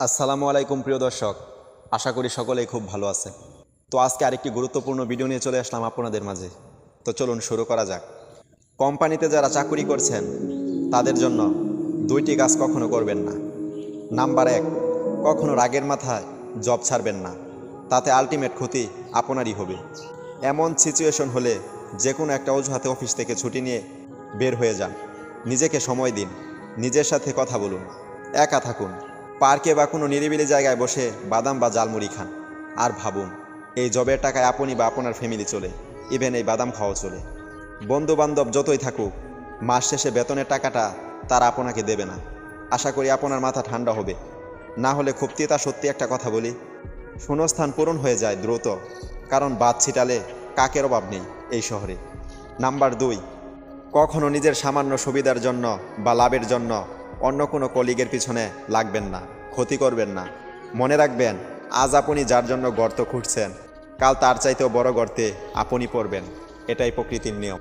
আসসালামু আলাইকুম প্রিয় দর্শক। আশা করি সকলেই খুব ভালো আছেন। তো আজকে আরেকটি গুরুত্বপূর্ণ ভিডিও নিয়ে চলে আসলাম আপনাদের মাঝে। তো চলুন শুরু করা যাক। কোম্পানিতে যারা চাকুরি করছেন, তাদের জন্য দুইটি কাজ কখনো করবেন না। নাম্বার এক, কখনো রাগের মাথায় জব ছাড়বেন না। তাতে আলটিমেট ক্ষতি আপনারই হবে। এমন সিচুয়েশন হলে যে কোনো একটা অজুহাতে অফিস থেকে ছুটি নিয়ে বের হয়ে যান। নিজেকে সময় দিন। নিজের সাথে কথা বলুন। একা থাকুন। পার্কে বা কোনো নিরিবিলি জায়গায় বসে বাদাম বা জালমুড়ি খান। আর ভাবুন, এই জবের টাকায় আপনি বা আপনার ফ্যামিলি চলে, ইভেন এই বাদাম খাওয়া চলে। বন্ধু বান্ধব যতই থাকুক, মাস শেষে বেতনের টাকাটা তারা আপনাকে দেবে না। আশা করি আপনার মাথা ঠান্ডা হবে। না হলে খুব তিতা সত্যি একটা কথা বলি। শূন্যস্থান পূরণ হয়ে যায় দ্রুত, কারণ বাদ ছিটালে কাকের অভাব নেই এই শহরে। নাম্বার দুই, কখনো নিজের সামান্য সুবিধার জন্য বা লাভের জন্য অন্য কোনো কলিগের পিছনে লাগবেন না। ক্ষতি করবেন না। মনে রাখবেন, আজ আপনি যার জন্য গর্ত খুঁড়ছেন, কাল তার চাইতেও বড় গর্তে আপনি পড়বেন। এটাই প্রকৃতির নিয়ম।